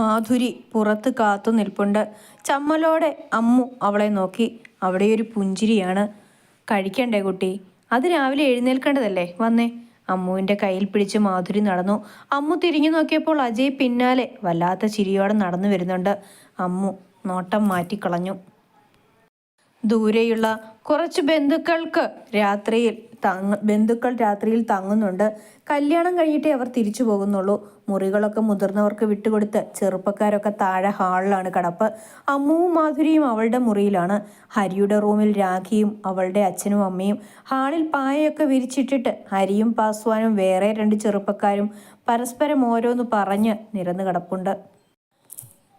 മാധുരി പുറത്ത് കാത്തു നിൽപ്പുണ്ട്. ചമ്മലോടെ അമ്മു അവളെ നോക്കി. അവിടെയൊരു പുഞ്ചിരിയാണ്. കഴിക്കണ്ടേ കുട്ടി? അത് രാവിലെ എഴുന്നേൽക്കേണ്ടതല്ലേ? വന്നേ. അമ്മുവിന്റെ കയ്യിൽ പിടിച്ച് മാധുരി നടന്നു. അമ്മു തിരിഞ്ഞു നോക്കിയപ്പോൾ അജയ് പിന്നാലെ വല്ലാത്ത ചിരിയോടെ നടന്നു വരുന്നുണ്ട്. അമ്മു നോട്ടം മാറ്റിക്കളഞ്ഞു. ദൂരെയുള്ള കുറച്ച് ബന്ധുക്കൾക്ക് രാത്രിയിൽ തങ്ങ ബന്ധുക്കൾ രാത്രിയിൽ തങ്ങുന്നുണ്ട്. കല്യാണം കഴിഞ്ഞിട്ടേ അവർ തിരിച്ചു പോകുന്നുള്ളൂ. മുറികളൊക്കെ മുതിർന്നവർക്ക് വിട്ടുകൊടുത്ത് ചെറുപ്പക്കാരൊക്കെ താഴെ ഹാളിലാണ് കടപ്പ്. അമ്മുവും മാധുരിയും അവളുടെ മുറിയിലാണ്. ഹരിയുടെ റൂമിൽ രാഖിയും അവളുടെ അച്ഛനും അമ്മയും. ഹാളിൽ പായയൊക്കെ വിരിച്ചിട്ടിട്ട് ഹരിയും പാസ്വാനും വേറെ രണ്ട് ചെറുപ്പക്കാരും പരസ്പരം ഓരോന്ന് പറഞ്ഞ് നിരന്ന് കിടപ്പുണ്ട്.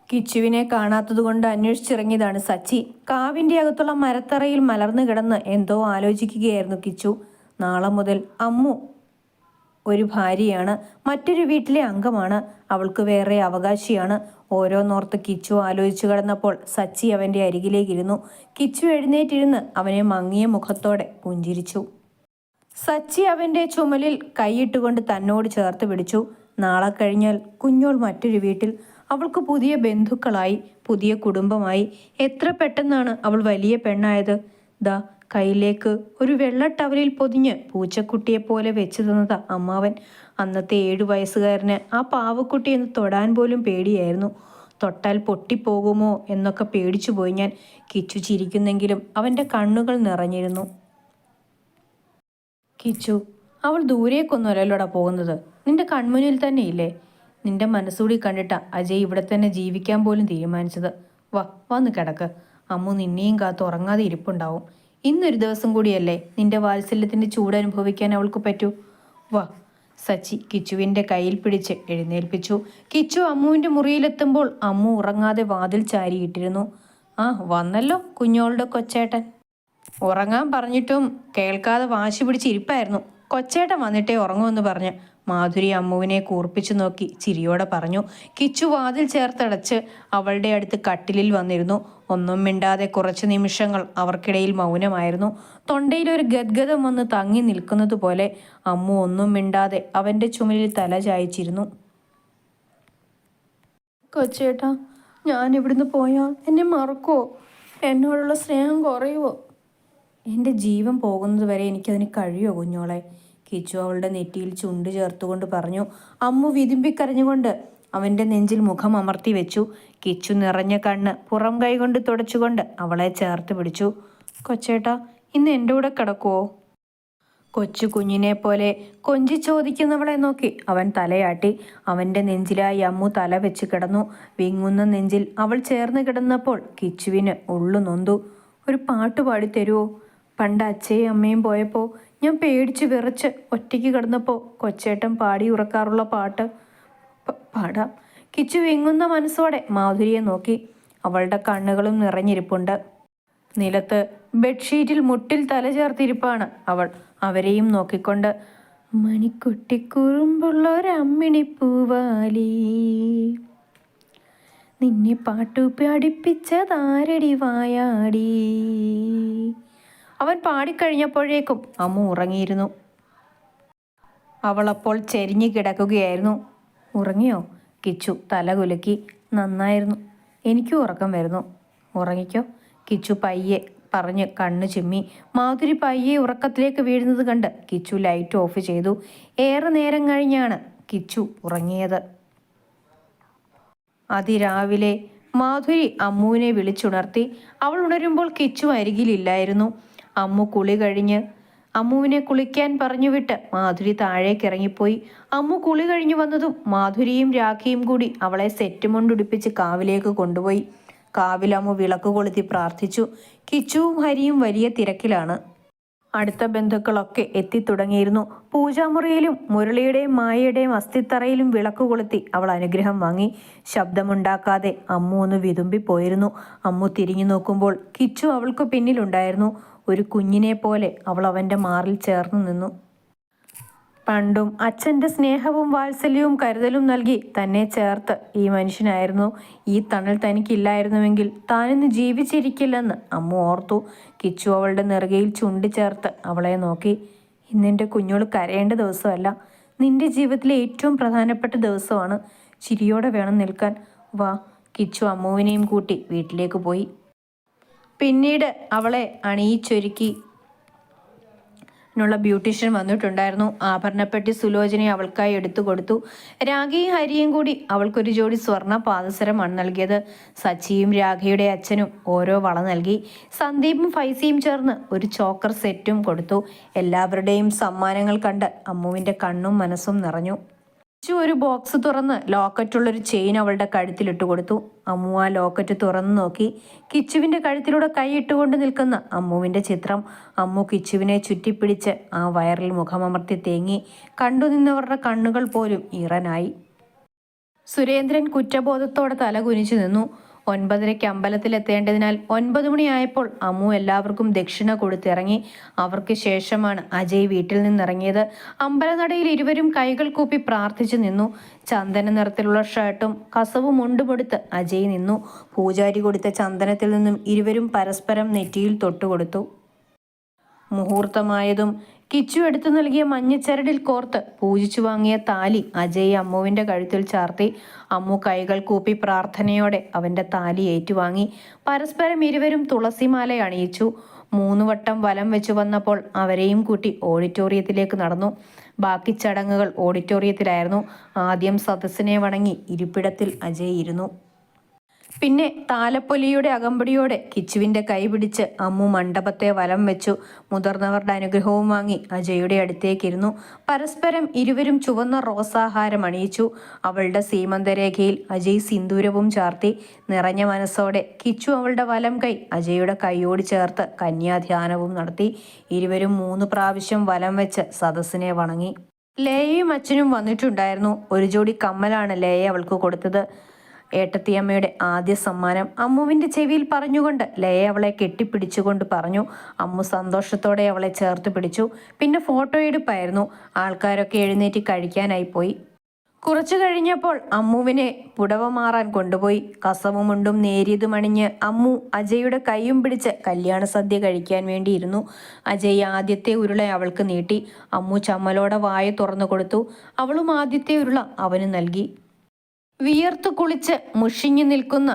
കിച്ചുവിനെ കാണാത്തതുകൊണ്ട് അന്വേഷിച്ചിറങ്ങിയതാണ് സച്ചി. കാവിന്റെ അകത്തുള്ള മരത്തറയിൽ മലർന്നു കിടന്ന് എന്തോ ആലോചിക്കുകയായിരുന്നു കിച്ചു. നാളെ മുതൽ അമ്മു ഒരു ഭാര്യയാണ്. മറ്റൊരു വീട്ടിലെ അംഗമാണ്. അവൾക്ക് വേറെ അവകാശിയാണ്. ഓരോന്നോർത്ത് കിച്ചു ആലോചിച്ചു കിടന്നപ്പോൾ സച്ചി അവന്റെ അരികിലേക്കിരുന്നു. കിച്ചു എഴുന്നേറ്റിരുന്ന് അവനെ മങ്ങിയ മുഖത്തോടെ പുഞ്ചിരിച്ചു. സച്ചി അവന്റെ ചുമലിൽ കൈയിട്ടുകൊണ്ട് തന്നോട് ചേർത്ത് പിടിച്ചു. നാളെ കഴിഞ്ഞാൽ കുഞ്ഞോൾ മറ്റൊരു വീട്ടിൽ. അവൾക്ക് പുതിയ ബന്ധുക്കളായി പുതിയ കുടുംബമായി. എത്ര പെട്ടെന്നാണ് അവൾ വലിയ പെണ്ണായത്? ദാ കയ്യിലേക്ക് ഒരു വെള്ള ടവലിൽ പൊതിഞ്ഞ് പൂച്ചക്കുട്ടിയെ പോലെ വെച്ചു തന്നത് അമ്മാവൻ. അന്നത്തെ ഏഴു വയസ്സുകാരന് ആ പാവക്കുട്ടി എന്ന് തൊടാൻ പോലും പേടിയായിരുന്നു. തൊട്ടാൽ പൊട്ടിപ്പോകുമോ എന്നൊക്കെ പേടിച്ചു പോയി ഞാൻ. കിച്ചു ചിരിക്കുന്നെങ്കിലും അവന്റെ കണ്ണുകൾ നിറഞ്ഞിരുന്നു. കിച്ചു അവൾ ദൂരേക്കൊന്നുമല്ലല്ലോടാ പോകുന്നത്. നിന്റെ കൺമുന്നിൽ തന്നെ ഇല്ലേ? നിന്റെ മനസ്സുകൂടി കണ്ടിട്ടാ അജയ് ഇവിടെ തന്നെ ജീവിക്കാൻ പോലും തീരുമാനിച്ചത്. വാ വന്ന് കിടക്ക്. അമ്മു നിന്നെയും കാത്ത് ഉറങ്ങാതെ ഇരിപ്പുണ്ടാവും. ഇന്നൊരു ദിവസം കൂടിയല്ലേ നിന്റെ വാത്സല്യത്തിന്റെ ചൂട് അനുഭവിക്കാൻ അവൾക്ക് പറ്റൂ? വാ സച്ചി കിച്ചുവിന്റെ കയ്യിൽ പിടിച്ച് എഴുന്നേൽപ്പിച്ചു. കിച്ചു അമ്മുവിന്റെ മുറിയിലെത്തുമ്പോൾ അമ്മു ഉറങ്ങാതെ വാതിൽ ചാരിയിട്ടിരുന്നു. ആ വന്നല്ലോ കുഞ്ഞോളുടെ കൊച്ചേട്ടൻ. ഉറങ്ങാൻ പറഞ്ഞിട്ടും കേൾക്കാതെ വാശി പിടിച്ച് ഇരിപ്പായിരുന്നു. കൊച്ചേട്ടൻ വന്നിട്ടേ ഉറങ്ങുമെന്ന് പറഞ്ഞ്. മാധുരി അമ്മുവിനെ കൂർപ്പിച്ചു നോക്കി ചിരിയോടെ പറഞ്ഞു കിച്ചു വാതിൽ ചേർത്തടച്ച് അവളുടെ അടുത്ത് കട്ടിലിൽ വന്നിരുന്നു. ഒന്നും മിണ്ടാതെ കുറച്ച് നിമിഷങ്ങൾ അവർക്കിടയിൽ മൗനമായിരുന്നു. തൊണ്ടയിൽ ഒരു ഗദ്ഗതം വന്ന് തങ്ങി നിൽക്കുന്നത് പോലെ അമ്മു ഒന്നും മിണ്ടാതെ അവന്റെ ചുമലിൽ തല ചായച്ചിരുന്നു. കൊച്ചേട്ടാ ഞാൻ ഇവിടുന്ന് പോയാ എന്നെ മറക്കുമോ എന്നോടുള്ള സ്നേഹം കുറയുമോ എന്റെ ജീവൻ പോകുന്നത് വരെ എനിക്കതിന് കഴിയുമോ കുഞ്ഞോളെ? കിച്ചു അവളുടെ നെറ്റിയിൽ ചുണ്ട് ചേർത്തുകൊണ്ട് പറഞ്ഞു അമ്മു വിതുമ്പിക്കരഞ്ഞുകൊണ്ട്. അവന്റെ നെഞ്ചിൽ മുഖം അമർത്തി വെച്ചു. കിച്ചു നിറഞ്ഞ കണ്ണ് പുറം കൈകൊണ്ട് തുടച്ചുകൊണ്ട് അവളെ ചേർത്ത് പിടിച്ചു. കൊച്ചേട്ടാ ഇന്ന് എന്റെ കൂടെ കിടക്കുവോ? കൊച്ചു കുഞ്ഞിനെ പോലെ കൊഞ്ചി ചോദിക്കുന്നവളെ നോക്കി അവൻ തലയാട്ടി. അവന്റെ നെഞ്ചിലായി അമ്മു തല വെച്ച് കിടന്നു. വിങ്ങുന്ന നെഞ്ചിൽ അവൾ ചേർന്ന് കിടന്നപ്പോൾ കിച്ചുവിന് ഉള്ളു നൊന്തു. ഒരു പാട്ട് പാടിത്തരുവോ? പണ്ട് അച്ഛയും അമ്മയും പോയപ്പോൾ ഞാൻ പേടിച്ച് വിറച്ച് ഒറ്റയ്ക്ക് കിടന്നപ്പോൾ കൊച്ചേട്ടൻ പാടി ഉറക്കാറുള്ള പാട്ട് പാടാം. കിച്ചു വിങ്ങുന്ന മനസ്സോടെ മാധുരിയെ നോക്കി. അവളുടെ കണ്ണുകളും നിറഞ്ഞിരിപ്പുണ്ട്. നിലത്ത് ബെഡ്ഷീറ്റിൽ മുട്ടിൽ തല ചേർത്തിരിപ്പാണ് അവൾ. അവരെയും നോക്കിക്കൊണ്ട് മണിക്കുട്ടിക്കുറുമ്പുള്ളൊരമ്മിണി പൂവാലി. നിന്നെ പാട്ടു പഠിപ്പിച്ചതാരടി വായാടി. അവൻ പാടിക്കഴിഞ്ഞപ്പോഴേക്കും അമ്മ ഉറങ്ങിയിരുന്നു. അവളപ്പോൾ ചെരിഞ്ഞു കിടക്കുകയായിരുന്നു. ഉറങ്ങിയോ? കിച്ചു തല കുലുക്കി നന്നായിരുന്നു. എനിക്കും ഉറക്കം വരുന്നു. ഉറങ്ങിക്കോ? കിച്ചു പയ്യെ പറഞ്ഞ് കണ്ണ് ചിമ്മി. മാധുരി പയ്യെ ഉറക്കത്തിലേക്ക് വീഴുന്നത് കണ്ട് കിച്ചു ലൈറ്റ് ഓഫ് ചെയ്തു. ഏറെ നേരം കഴിഞ്ഞാണ് കിച്ചു ഉറങ്ങിയത്. അതിരാവിലെ മാധുരി അമ്മുവിനെ വിളിച്ചുണർത്തി. അവൾ ഉണരുമ്പോൾ കിച്ചു അരികിലില്ലായിരുന്നു. അമ്മു കുളി കഴിഞ്ഞ് അമ്മുവിനെ കുളിക്കാൻ പറഞ്ഞുവിട്ട് മാധുരി താഴേക്ക് ഇറങ്ങിപ്പോയി അമ്മു കുളി കഴിഞ്ഞു വന്നതും മാധുരിയും രാഖിയും കൂടി അവളെ സെറ്റ് മുണ്ടുടിപ്പിച്ച് കാവിലേക്ക് കൊണ്ടുപോയി. കാവിൽ അമ്മു വിളക്ക് കൊളുത്തി പ്രാർത്ഥിച്ചു. കിച്ചുവും ഹരിയും വലിയ തിരക്കിലാണ്. അടുത്ത ബന്ധുക്കളൊക്കെ എത്തിത്തുടങ്ങിയിരുന്നു. പൂജാമുറിയിലും മുരളിയുടെയും മായയുടെയും അസ്ഥിത്തറയിലും വിളക്ക് കൊളുത്തി അവൾ അനുഗ്രഹം വാങ്ങി. ശബ്ദമുണ്ടാക്കാതെ അമ്മു ഒന്ന് വിതുമ്പിപ്പോയിരുന്നു. അമ്മു തിരിഞ്ഞു നോക്കുമ്പോൾ കിച്ചു അവൾക്ക് പിന്നിലുണ്ടായിരുന്നു. ഒരു കുഞ്ഞിനെ പോലെ അവൾ അവന്റെ മാറിൽ ചേർന്നു നിന്നു. പണ്ടും അച്ഛന്റെ സ്നേഹവും വാത്സല്യവും കരുതലും നൽകി തന്നെ ചേർത്ത് ഈ മനുഷ്യനായിരുന്നു. ഈ തണൽ തനിക്കില്ലായിരുന്നുവെങ്കിൽ താനിന്ന് ജീവിച്ചിരിക്കില്ലെന്ന് അമ്മ ഓർത്തു. കിച്ചു അവളുടെ നെറുകയിൽ ചുണ്ടി ചേർത്ത് അവളെ നോക്കി. ഇന്നെന്റെ കുഞ്ഞോൾ കരയേണ്ട ദിവസമല്ല. നിന്റെ ജീവിതത്തിലെ ഏറ്റവും പ്രധാനപ്പെട്ട ദിവസമാണ്. ചിരിയോടെ വേണം നിൽക്കാൻ. വാ കിച്ചു അമ്മുവിനെയും കൂട്ടി വീട്ടിലേക്ക് പോയി. പിന്നീട് അവളെ അണിയിച്ചൊരുക്കി ുള്ള ബ്യൂട്ടീഷ്യൻ വന്നിട്ടുണ്ടായിരുന്നു. ആഭരണപ്പെട്ടി സുലോചനയെ അവൾക്കായി എടുത്തു കൊടുത്തു. രാഖയും ഹരിയും കൂടി അവൾക്കൊരു ജോഡി സ്വർണ പാദസരമാണ് നൽകിയത്. സച്ചിയും രാഖയുടെ അച്ഛനും ഓരോ വള നൽകി. സന്ദീപും ഫൈസിയും ചേർന്ന് ഒരു ചോക്കർ സെറ്റും കൊടുത്തു. എല്ലാവരുടെയും സമ്മാനങ്ങൾ കണ്ട് അമ്മുവിന്റെ കണ്ണും മനസ്സും നിറഞ്ഞു. കിച്ചു ഒരു ബോക്സ് തുറന്ന് ലോക്കറ്റുള്ളൊരു ചെയിൻ അവളുടെ കഴുത്തിലിട്ട് കൊടുത്തു. അമ്മു ആ ലോക്കറ്റ് തുറന്നു നോക്കി. കിച്ചുവിന്റെ കഴുത്തിലൂടെ കൈയിട്ടുകൊണ്ട് നിൽക്കുന്ന അമ്മുവിന്റെ ചിത്രം. അമ്മു കിച്ചുവിനെ ചുറ്റിപ്പിടിച്ച് ആ വയറിൽ മുഖമമർത്തി തേങ്ങി കണ്ടു നിന്നവരുടെ കണ്ണുകൾ പോലും ഈറനായി. സുരേന്ദ്രൻ കുറ്റബോധത്തോടെ തല കുനിച്ചു നിന്നു. ഒൻപതരയ്ക്ക് അമ്പലത്തിലെത്തേണ്ടതിനാൽ ഒൻപത് മണിയായപ്പോൾ അമ്മു എല്ലാവർക്കും ദക്ഷിണ കൊടുത്തിറങ്ങി. അവർക്ക് ശേഷമാണ് അജയ് വീട്ടിൽ നിന്നിറങ്ങിയത്. അമ്പലനടയിൽ ഇരുവരും കൈകൾ കൂപ്പി പ്രാർത്ഥിച്ചു നിന്നു. ചന്ദന നിറത്തിലുള്ള ഷർട്ടും കസവും മുണ്ടുമെടുത്ത് അജയ് നിന്നു. പൂജാരി കൊടുത്ത ചന്ദനത്തിൽ നിന്നും ഇരുവരും പരസ്പരം നെറ്റിയിൽ തൊട്ടുകൊടുത്തു. മുഹൂർത്തമായതും കിച്ചു എടുത്തു നൽകിയ മഞ്ഞച്ചരടിൽ കോർത്ത് പൂജിച്ചു വാങ്ങിയ താലി അജയ് അമ്മുവിന്റെ കഴുത്തിൽ ചാർത്തി. അമ്മു കൈകൾ കൂപ്പി പ്രാർത്ഥനയോടെ അവന്റെ താലി ഏറ്റുവാങ്ങി. പരസ്പരം ഇരുവരും തുളസിമാല അണിയിച്ചു. മൂന്ന് വട്ടം വലം വെച്ചു വന്നപ്പോൾ അവരെയും കൂട്ടി ഓഡിറ്റോറിയത്തിലേക്ക് നടന്നു. ബാക്കി ചടങ്ങുകൾ ഓഡിറ്റോറിയത്തിലായിരുന്നു. ആദ്യം സദസ്സിനെ വണങ്ങി ഇരിപ്പിടത്തിൽ അജയ് ഇരുന്നു. പിന്നെ താലപ്പൊലിയുടെ അകമ്പടിയോടെ കിച്ചുവിന്റെ കൈ പിടിച്ച് അമ്മു മണ്ഡപത്തെ വലം വെച്ചു. മുതിർന്നവരുടെ അനുഗ്രഹവും വാങ്ങി അജയുടെ അടുത്തേക്കിരുന്നു. പരസ്പരം ഇരുവരും ചുവന്ന റോസാഹാരം അണിയിച്ചു. അവളുടെ സീമന്തരേഖയിൽ അജയ് സിന്ദൂരവും ചാർത്തി. നിറഞ്ഞ മനസ്സോടെ കിച്ചു അവളുടെ വലം കൈ അജയുടെ കൈയോട് ചേർത്ത് കന്യാധ്യാനവും നടത്തി. ഇരുവരും മൂന്ന് പ്രാവശ്യം വലം വെച്ച് സദസ്സിനെ വണങ്ങി. ലേയയും അച്ഛനും വന്നിട്ടുണ്ടായിരുന്നു. ഒരു ജോഡി കമ്മലാണ് ലേയ അവൾക്ക് കൊടുത്തത്. ഏട്ടത്തിയമ്മയുടെ ആദ്യ സമ്മാനം അമ്മുവിന്റെ ചെവിയിൽ പറഞ്ഞുകൊണ്ട് ലയ അവളെ കെട്ടിപ്പിടിച്ചുകൊണ്ട് പറഞ്ഞു. അമ്മു സന്തോഷത്തോടെ അവളെ ചേർത്ത് പിടിച്ചു. പിന്നെ ഫോട്ടോ എടുപ്പായിരുന്നു. ആൾക്കാരൊക്കെ എഴുന്നേറ്റ് കഴിക്കാനായി പോയി. കുറച്ചു കഴിഞ്ഞപ്പോൾ അമ്മുവിനെ പുടവ മാറാൻ കൊണ്ടുപോയി. കസവുമുണ്ടും നേരിയതും അണിഞ്ഞ് അമ്മു അജയുടെ കൈയും പിടിച്ച് കല്യാണ സദ്യ കഴിക്കാൻ വേണ്ടിയിരുന്നു. അജയ് ആദ്യത്തെ ഉരുള അവൾക്ക് നീട്ടി. അമ്മു ചമ്മലോടെ വായ തുറന്നു കൊടുത്തു. അവളും ആദ്യത്തെ ഉരുള അവന് നൽകി. വിയർത്തു കുളിച്ച് മുഷിഞ്ഞു നിൽക്കുന്ന.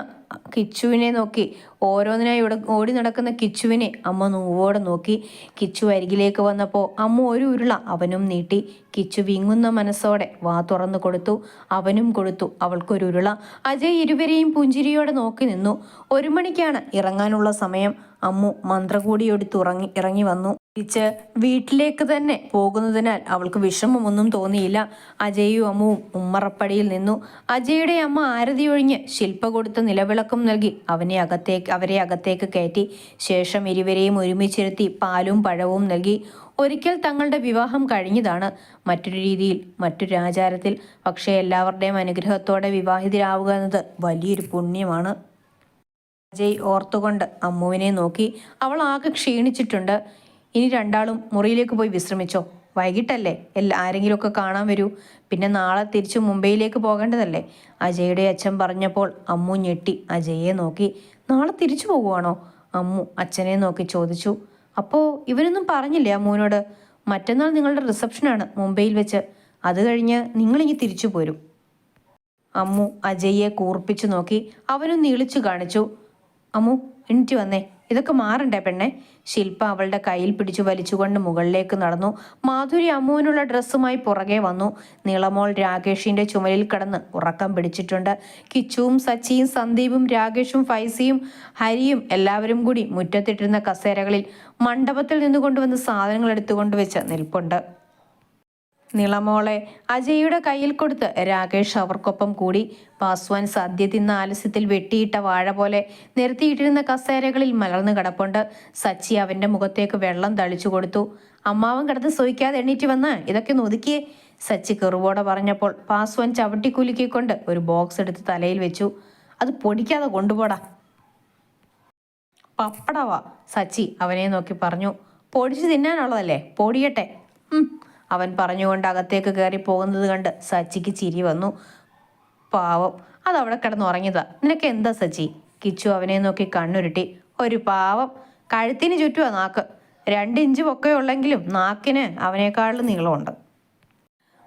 കിച്ചുവിനെ നോക്കി. ഓരോന്നിനായി ഇവിടെ ഓടി നടക്കുന്ന കിച്ചുവിനെ അമ്മ നോവോടെ നോക്കി. കിച്ചു അരികിലേക്ക് വന്നപ്പോൾ അമ്മ ഒരു ഉരുള അവനും നീട്ടി. കിച്ചു വിങ്ങുന്ന മനസ്സോടെ വാ തുറന്നു കൊടുത്തു. അവനും കൊടുത്തു. അവൾക്കൊരു ഉരുള. അജയ് ഇരുവരെയും പുഞ്ചിരിയോടെ നോക്കി നിന്നു. ഒരു മണിക്കാണ് ഇറങ്ങാനുള്ള സമയം. അമ്മു മന്ത്രകൂടിയെടുത്ത് ഉറങ്ങി ഇറങ്ങി വന്നു. തിരിച്ച് വീട്ടിലേക്ക് തന്നെ പോകുന്നതിനാൽ അവൾക്ക് വിഷമമൊന്നും തോന്നിയില്ല. അജയും അമ്മുവും ഉമ്മറപ്പടിയിൽ നിന്നു. അജയുടെ അമ്മ ആരതി ഒഴിഞ്ഞ് ശില്പ കൊടുത്ത നിലവിളക്കും നൽകി. അവനെ അകത്തേക്ക് അവരെ അകത്തേക്ക് കയറ്റി. ശേഷം ഇരുവരെയും ഒരുമിച്ചിരുത്തി പാലും പഴവും നൽകി. ഒരിക്കൽ തങ്ങളുടെ വിവാഹം കഴിഞ്ഞതാണ്. മറ്റൊരു രീതിയിൽ മറ്റൊരു ആചാരത്തിൽ. പക്ഷേ എല്ലാവരുടെയും അനുഗ്രഹത്തോടെ വിവാഹിതരാവുക എന്നത് വലിയൊരു പുണ്യമാണ്. അജയ് ഓർത്തുകൊണ്ട് അമ്മുവിനെ നോക്കി. അവൾ ആകെ ക്ഷീണിച്ചിട്ടുണ്ട്. ഇനി രണ്ടാളും മുറിയിലേക്ക് പോയി വിശ്രമിച്ചോ? വൈകിട്ടല്ലേ? എല്ലാ ആരെങ്കിലുമൊക്കെ കാണാൻ വരൂ. പിന്നെ നാളെ തിരിച്ചു മുംബൈയിലേക്ക് പോകേണ്ടതല്ലേ? അജയുടെ അച്ഛൻ പറഞ്ഞപ്പോൾ അമ്മു ഞെട്ടി. അജയെ നോക്കി നാളെ തിരിച്ചു പോകുവാണോ അമ്മു അച്ഛനെ നോക്കി ചോദിച്ചു. അപ്പോൾ ഇവനൊന്നും പറഞ്ഞില്ലേ അമ്മുവിനോട്? മറ്റന്നാൾ നിങ്ങളുടെ റിസപ്ഷനാണ് മുംബൈയിൽ വെച്ച്. അത് കഴിഞ്ഞ് നിങ്ങളിങ്ങി തിരിച്ചു പോരും. അമ്മു അജയ്യെ കൂർപ്പിച്ചു നോക്കി അവനൊന്ന് ഇളിച്ചു കാണിച്ചു. അമ്മു എണീറ്റ് വന്നേ. ഇതൊക്കെ മാറണ്ടേ പെണ്ണെ? ശില്പ അവളുടെ കയ്യിൽ പിടിച്ചു വലിച്ചുകൊണ്ട് മുകളിലേക്ക് നടന്നു. മാധുരി അമ്മുവിനുള്ള ഡ്രസ്സുമായി പുറകെ വന്നു. നീളമോൾ രാകേഷിന്റെ ചുമലിൽ കിടന്ന് ഉറക്കം പിടിച്ചിട്ടുണ്ട്. കിച്ചുവും സച്ചിയും സന്ദീപും രാകേഷും ഫൈസിയും ഹരിയും എല്ലാവരും കൂടി മുറ്റത്തിട്ടിരുന്ന കസേരകളിൽ മണ്ഡപത്തിൽ നിന്നുകൊണ്ടുവന്ന് സാധനങ്ങൾ എടുത്തുകൊണ്ട് വെച്ച് നിൽപ്പുണ്ട്. നിളമോളെ അജയുടെ കയ്യിൽ കൊടുത്ത് രാകേഷ് അവർക്കൊപ്പം കൂടി. പാസ്വാൻ സദ്യ തിന്ന ആലസ്യത്തിൽ വെട്ടിയിട്ട വാഴ പോലെ നിരത്തിയിട്ടിരുന്ന കസേരകളിൽ മലർന്നു കിടപ്പുണ്ട്. സച്ചി അവന്റെ മുഖത്തേക്ക് വെള്ളം തളിച്ചു കൊടുത്തു. അമ്മാവൻ കിടന്ന് സോയിക്കാതെ എണ്ണീറ്റ് വന്ന് ഇതൊക്കെ ഒതുക്കിയേ. സച്ചി കെറുവോടെ പറഞ്ഞപ്പോൾ പാസ്വാൻ ചവിട്ടിക്കുലുക്കിക്കൊണ്ട് ഒരു ബോക്സ് എടുത്ത് തലയിൽ വെച്ചു. അത് പൊടിക്കാതെ കൊണ്ടുപോടാ. പപ്പടവാ സച്ചി അവനെ നോക്കി പറഞ്ഞു. പൊടിച്ചു തിന്നാനുള്ളതല്ലേ? പൊടിയട്ടെ. അവൻ പറഞ്ഞുകൊണ്ട് അകത്തേക്ക് കയറി പോകുന്നത് കണ്ട് സച്ചിക്ക് ചിരി വന്നു. പാവം അതവിടെ കിടന്നുറങ്ങിയതാ. നിനക്ക് എന്താ സച്ചി? കിച്ചു അവനെ നോക്കി കണ്ണുരുട്ടി. ഒരു പാവം കഴുത്തിന് ചുറ്റുമാ നാക്ക്. രണ്ട് ഇഞ്ച് പൊക്കെ ഉള്ളെങ്കിലും നാക്കിന് അവനേക്കാളും നീളമുണ്ട്.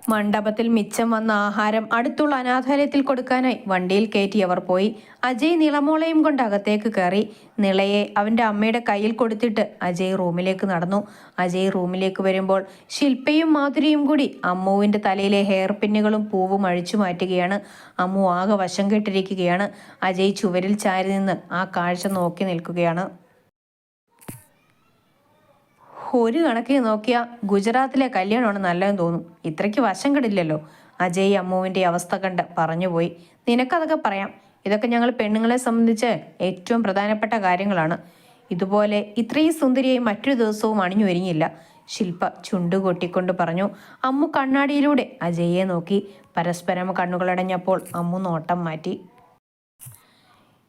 മണ്ഡപത്തിൽ മിച്ചം വന്ന ആഹാരം അടുത്തുള്ള അനാഥാലയത്തിൽ കൊടുക്കാനായി വണ്ടിയിൽ കയറ്റി അവർ പോയി. അജയ് നിളമോളയും കൊണ്ട് അകത്തേക്ക് കയറി. നിളയെ അവന്റെ അമ്മയുടെ കയ്യിൽ കൊടുത്തിട്ട് അജയ് റൂമിലേക്ക് നടന്നു. അജയ് റൂമിലേക്ക് വരുമ്പോൾ ശില്പയും മാധുരിയും കൂടി അമ്മുവിന്റെ തലയിലെ ഹെയർ പിന്നുകളും പൂവും അഴിച്ചു മാറ്റുകയാണ്. അമ്മു ആകെ വശം കെട്ടിരിക്കുകയാണ്. അജയ് ചുവരിൽ ചാരി നിന്ന് ആ കാഴ്ച നോക്കി നിൽക്കുകയാണ്. ഒരു കണക്കിന് നോക്കിയാൽ ഗുജറാത്തിലെ കല്യാണമാണ് നല്ലതെന്ന് തോന്നും. ഇത്രയ്ക്ക് വശം കെടില്ലല്ലോ. അജയ് അമ്മുവിന്റെ അവസ്ഥ കണ്ട് പറഞ്ഞുപോയി. നിനക്കതൊക്കെ പറയാം. ഇതൊക്കെ ഞങ്ങൾ പെണ്ണുങ്ങളെ സംബന്ധിച്ച് ഏറ്റവും പ്രധാനപ്പെട്ട കാര്യങ്ങളാണ്. ഇതുപോലെ ഇത്രയും സുന്ദരിയായി മറ്റൊരു ദിവസവും അണിഞ്ഞു ഒരുങ്ങിയില്ല. ശില്പ ചുണ്ടു കൊട്ടിക്കൊണ്ട് പറഞ്ഞു അമ്മു കണ്ണാടിയിലൂടെ. അജയെ നോക്കി പരസ്പരം കണ്ണുകളടഞ്ഞപ്പോൾ അമ്മു നോട്ടം മാറ്റി.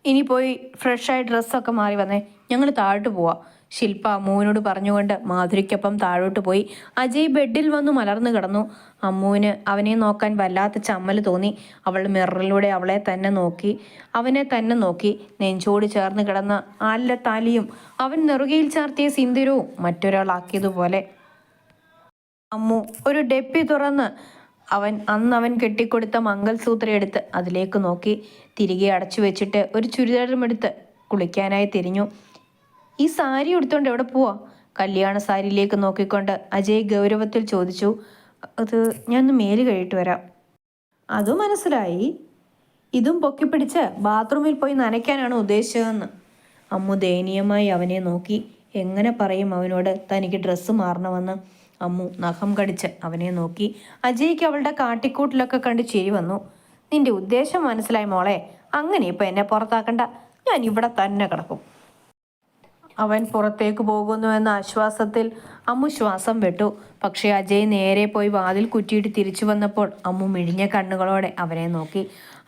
ഇനി പോയി ഫ്രഷായി ഡ്രസ്സൊക്കെ മാറി വന്നേ. ഞങ്ങൾ താഴോട്ട് പോവാ. ശില്പ അമ്മുവിനോട് പറഞ്ഞുകൊണ്ട് മാധുരിക്കൊപ്പം താഴോട്ട് പോയി. അജയ് ബെഡിൽ വന്നു മലർന്നു കിടന്നു. അമ്മുവിന് അവനെ നോക്കാൻ വല്ലാത്ത ചമ്മൽ തോന്നി. അവൾ മിററിലൂടെ അവളെ തന്നെ നോക്കി. അവനെ തന്നെ നോക്കി. നെഞ്ചോട് ചേർന്ന് കിടന്ന ആലിലെ താലിയും അവൻ നെറുകയിൽ ചാർത്തിയ സിന്ദൂരവും മറ്റൊരാളാക്കിയതുപോലെ. അമ്മു ഒരു ഡെപ്പി തുറന്ന് അവൻ അന്ന് അവൻ കെട്ടിക്കൊടുത്ത മംഗൽസൂത്രം എടുത്ത് അതിലേക്ക് നോക്കി. തിരികെ അടച്ചു വെച്ചിട്ട് ഒരു ചുരിദാറും എടുത്ത് കുളിക്കാനായി തിരിഞ്ഞു. ഈ സാരി എടുത്തോണ്ട് എവിടെ പോവാ? കല്യാണ സാരിയിലേക്ക് നോക്കിക്കൊണ്ട് അജയ് ഗൗരവത്തിൽ ചോദിച്ചു അത് ഞാൻ ഒന്ന് മേൽ കഴിയിട്ട് വരാം. അതും മനസ്സിലായി. ഇതും പൊക്കിപ്പിടിച്ച് ബാത്റൂമിൽ പോയി നനയ്ക്കാനാണ് ഉദ്ദേശിച്ചതെന്ന്. അമ്മു ദയനീയമായി അവനെ നോക്കി. എങ്ങനെ പറയും അവനോട്? തനിക്ക് ഡ്രസ്സ് മാറണമെന്ന്. അമ്മു നഖം കടിച്ച് അവനെ നോക്കി. അജയ്ക്ക് അവളുടെ കാട്ടിക്കൂട്ടിലൊക്കെ കണ്ട് ചിരി വന്നു. നിന്റെ ഉദ്ദേശം മനസ്സിലായി മോളെ. അങ്ങനെ ഇപ്പം എന്നെ പുറത്താക്കണ്ട. ഞാൻ ഇവിടെ തന്നെ കിടക്കും. അവൻ പുറത്തേക്ക് പോകുന്നു എന്ന ആശ്വാസത്തിൽ അമ്മു ശ്വാസം വിട്ടു. പക്ഷേ അജയ് നേരെ പോയി വാതിൽ കുറ്റിയിട്ട് തിരിച്ചു വന്നപ്പോൾ അമ്മു മിഴിഞ്ഞ കണ്ണുകളോടെ അവനെ നോക്കി.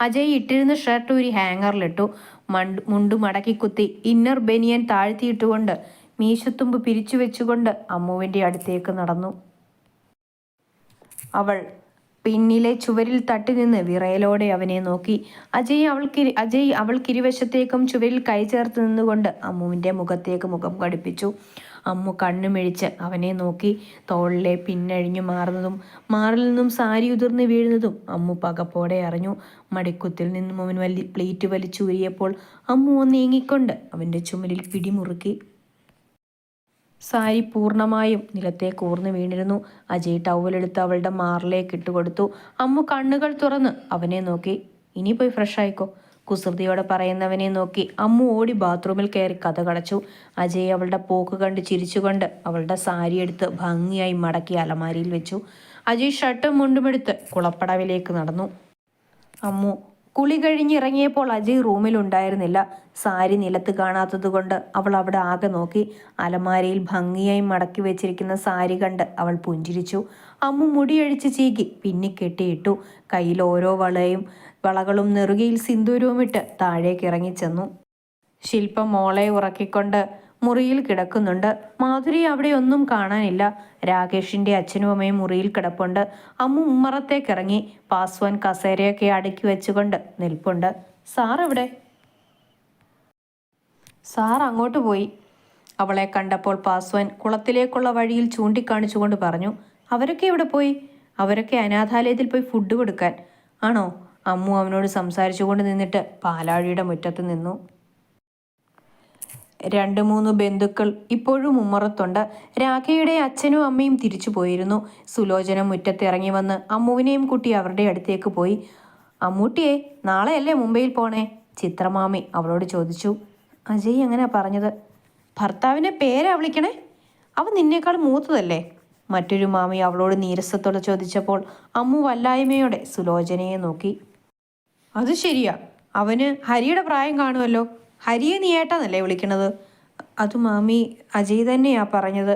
അജയ് ഇട്ടിരുന്ന ഷർട്ട് ഒരു ഹാങ്ങറിലിട്ടു മണ്ട് മുണ്ടു മടക്കി കുത്തി ഇന്നർ ബനിയൻ താഴ്ത്തിയിട്ടുകൊണ്ട് മീശത്തുമ്പ് പിരിച്ചു വെച്ചുകൊണ്ട് അമ്മുവിന്റെ അടുത്തേക്ക് നടന്നു. അവൾ പിന്നിലെ ചുവരിൽ തട്ടി നിന്ന് വിറയലോടെ അവനെ നോക്കി. അജയ് അവൾക്ക് അജയ് അവൾക്കിരുവശത്തേക്കും ചുവരിൽ കൈ ചേർത്ത് നിന്നുകൊണ്ട് അമ്മുവിന്റെ മുഖത്തേക്ക് മുഖം കടുപ്പിച്ചു. അമ്മു കണ്ണുമിഴിച്ച് അവനെ നോക്കി. തോളിലെ പിന്നഴിഞ്ഞു മാറുന്നതും മാറിൽ നിന്നും സാരി ഉതിർന്ന് വീഴുന്നതും അമ്മു പകപ്പോടെ അറിഞ്ഞു. മടിക്കുത്തിൽ നിന്നും അവൻ വലി പ്ലേറ്റ് വലിച്ചൂരിയപ്പോൾ അമ്മു നീങ്ങിക്കൊണ്ട് അവന്റെ ചുമലിൽ പിടിമുറുക്കി. സാരി പൂർണമായും നിലത്തെ ഊർന്നു വീണിരുന്നു. അജയ് ടവലെടുത്ത് അവളുടെ മാറിലേക്ക് ഇട്ടുകൊടുത്തു അമ്മു കണ്ണുകൾ തുറന്ന് അവനെ നോക്കി. ഇനി പോയി ഫ്രഷ് ആയിക്കോ. കുസൃതിയോടെ പറയുന്നവനെ നോക്കി അമ്മു ഓടി ബാത്റൂമിൽ കയറി കഥ കടച്ചു. അജയ് അവളുടെ പോക്ക് കണ്ട് ചിരിച്ചുകൊണ്ട് അവളുടെ സാരി എടുത്ത് ഭംഗിയായി മടക്കി അലമാരിയിൽ വെച്ചു. അജയ് ഷർട്ടും മുണ്ടുമെടുത്ത് കുളപ്പടവിലേക്ക് നടന്നു. അമ്മു കുളി കഴിഞ്ഞിറങ്ങിയപ്പോൾ അജയ് റൂമിലുണ്ടായിരുന്നില്ല. സാരി നിലത്ത് കാണാത്തതുകൊണ്ട് അവൾ അവിടെ ആകെ നോക്കി. അലമാരയിൽ ഭംഗിയായി മടക്കി വെച്ചിരിക്കുന്ന സാരി കണ്ട് അവൾ പുഞ്ചിരിച്ചു. അമ്മു മുടിയഴിച്ച് ചീകി പിന്നെ കെട്ടിയിട്ടു. കയ്യിൽ ഓരോ വളയും വളകളും നെറുകയിൽ സിന്ദൂരവുമിട്ട് താഴേക്ക് ഇറങ്ങിച്ചെന്നു. ശില്പം മോളെ ഉറക്കിക്കൊണ്ട് മുറിയിൽ കിടക്കുന്നുണ്ട്. മാധുരി അവിടെ ഒന്നും കാണാനില്ല. രാകേഷിന്റെ അച്ഛനും അമ്മയും മുറിയിൽ കിടപ്പുണ്ട്. അമ്മ ഉമ്മറത്തേക്കിറങ്ങി പാസ്വാൻ കസേരയൊക്കെ അടുക്കി വെച്ചുകൊണ്ട് നിൽപ്പുണ്ട്. സാർ എവിടെ? സാർ അങ്ങോട്ട് പോയി. അവളെ കണ്ടപ്പോൾ പാസ്വാൻ കുളത്തിലേക്കുള്ള വഴിയിൽ ചൂണ്ടിക്കാണിച്ചുകൊണ്ട് പറഞ്ഞു അവരൊക്കെ എവിടെ പോയി? അവരൊക്കെ അനാഥാലയത്തിൽ പോയി ഫുഡ് കൊടുക്കാൻ. ആണോ? അമ്മു അവനോട് സംസാരിച്ചുകൊണ്ട് നിന്നിട്ട് പാലാഴിയുടെ മുറ്റത്ത് നിന്നു. രണ്ട് മൂന്ന് ബന്ധുക്കൾ ഇപ്പോഴും ഉമ്മറത്തുണ്ട്. രാഖയുടെ അച്ഛനും അമ്മയും തിരിച്ചു പോയിരുന്നു. സുലോചന മുറ്റത്തിറങ്ങി വന്ന് അമ്മുവിനെയും കുട്ടി അവരുടെ അടുത്തേക്ക് പോയി. അമ്മൂട്ടിയെ നാളെയല്ലേ മുംബൈയിൽ പോണേ? ചിത്രമാമി അവളോട് ചോദിച്ചു. അജയ് എങ്ങനെയാ പറഞ്ഞത്? ഭർത്താവിനെ പേരാ വിളിക്കണേ? അവൻ നിന്നേക്കാൾ മൂത്തതല്ലേ? മറ്റൊരു മാമി അവളോട് നീരസത്തോടെ ചോദിച്ചപ്പോൾ അമ്മു വല്ലായ്മയോടെ സുലോചനയെ നോക്കി. അത് ശരിയാ. അവന് ഹരിയുടെ പ്രായം കാണുമല്ലോ. ഹരിയെ നീ ഏട്ടാന്നല്ലേ വിളിക്കണത് അത് മാമി അജയ് തന്നെയാ പറഞ്ഞത്.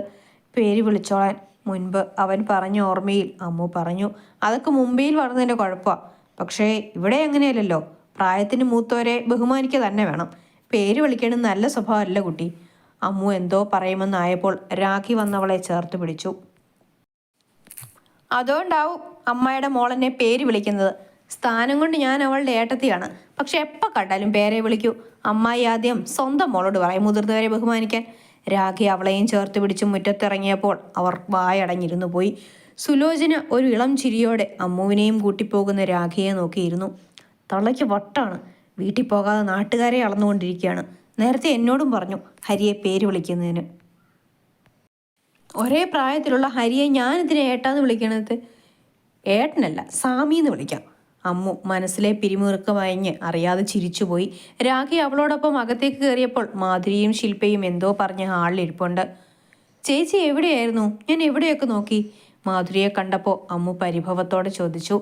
പേര് വിളിച്ചോളാൻ മുൻപ് അവൻ പറഞ്ഞ ഓർമ്മയിൽ അമ്മു പറഞ്ഞു അതൊക്കെ മുംബൈയിൽ വളർന്നതിന്റെ കുഴപ്പമാണ് പക്ഷേ ഇവിടെ അങ്ങനെയല്ലല്ലോ. പ്രായത്തിന് മൂത്തവരെ ബഹുമാനിക്കുക തന്നെ വേണം. പേര് വിളിക്കണം നല്ല സ്വഭാവമല്ല കുട്ടി. അമ്മു എന്തോ പറയുമെന്നായപ്പോൾ രാഖി വന്നവളെ ചേർത്ത് പിടിച്ചു. അതുകൊണ്ടാവും അമ്മയുടെ മോളെന്നെ പേര് വിളിക്കുന്നത്. സ്ഥാനം കൊണ്ട് ഞാൻ അവളുടെ ഏട്ടത്തിയാണ്. പക്ഷെ എപ്പോൾ കണ്ടാലും പേരെ വിളിക്കൂ. അമ്മായി ആദ്യം സ്വന്തം മോളോട് പറയും മുതിർന്നവരെ ബഹുമാനിക്കാൻ. രാഖി അവളെയും ചേർത്ത് പിടിച്ച് മുറ്റത്തിറങ്ങിയപ്പോൾ അവർ വായടഞ്ഞിരുന്നു പോയി. സുലോചന ഒരു ഇളം ചിരിയോടെ അമ്മുവിനെയും കൂട്ടിപ്പോകുന്ന രാഖിയെ നോക്കിയിരുന്നു. തള്ളയ്ക്ക് വട്ടാണ്. വീട്ടിൽ പോകാതെ നാട്ടുകാരെ അളന്നുകൊണ്ടിരിക്കുകയാണ്. നേരത്തെ എന്നോടും പറഞ്ഞു ഹരിയെ പേര് വിളിക്കുന്നതിന്. ഒരേ പ്രായത്തിലുള്ള ഹരിയെ ഞാനിതിനെ ഏട്ടാന്ന് വിളിക്കണത്? ഏട്ടനല്ല സാമി എന്ന് വിളിക്കാം. അമ്മു മനസ്സിലെ പിരിമുറുക്ക വയഞ്ഞ് അറിയാതെ ചിരിച്ചുപോയി. രാഖി അവളോടൊപ്പം അകത്തേക്ക് കയറിയപ്പോൾ മാധുരിയും ശില്പയും എന്തോ പറഞ്ഞ് ഹാളിലിരിപ്പുണ്ട് ചേച്ചി എവിടെയായിരുന്നു? ഞാൻ എവിടെയൊക്കെ നോക്കി? മാധുരിയെ കണ്ടപ്പോൾ അമ്മു പരിഭവത്തോടെ ചോദിച്ചു.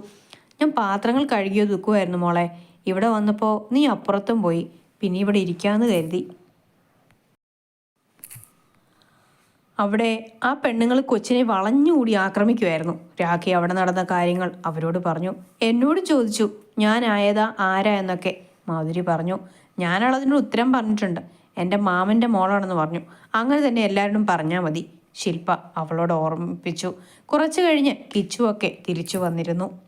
ഞാൻ പാത്രങ്ങൾ കഴുകിയോ ദുഃഖമായിരുന്നു മോളെ. ഇവിടെ വന്നപ്പോൾ നീ അപ്പുറത്തും പോയി. പിന്നെ ഇവിടെ ഇരിക്കാമെന്ന് കരുതി. അവിടെ ആ പെണ്ണുങ്ങൾ കൊച്ചിനെ വളഞ്ഞുകൂടി ആക്രമിക്കുമായിരുന്നു രാഖി അവിടെ നടന്ന കാര്യങ്ങൾ അവരോട് പറഞ്ഞു. എന്നോട് ചോദിച്ചു ഞാൻ ആയതാ ആരാ? എന്നൊക്കെ മാധുരി പറഞ്ഞു. ഞാനതിനൊരു ഉത്തരം പറഞ്ഞിട്ടുണ്ട്. എന്റെ മാമന്റെ മോളാണെന്ന് പറഞ്ഞു. അങ്ങനെ തന്നെ എല്ലാവരോടും പറഞ്ഞാൽ മതി. ശില്പ അവളോട് ഓർമ്മിപ്പിച്ചു. കുറച്ചു കഴിഞ്ഞ് കിച്ചുവൊക്കെ തിരിച്ചു വന്നിരുന്നു.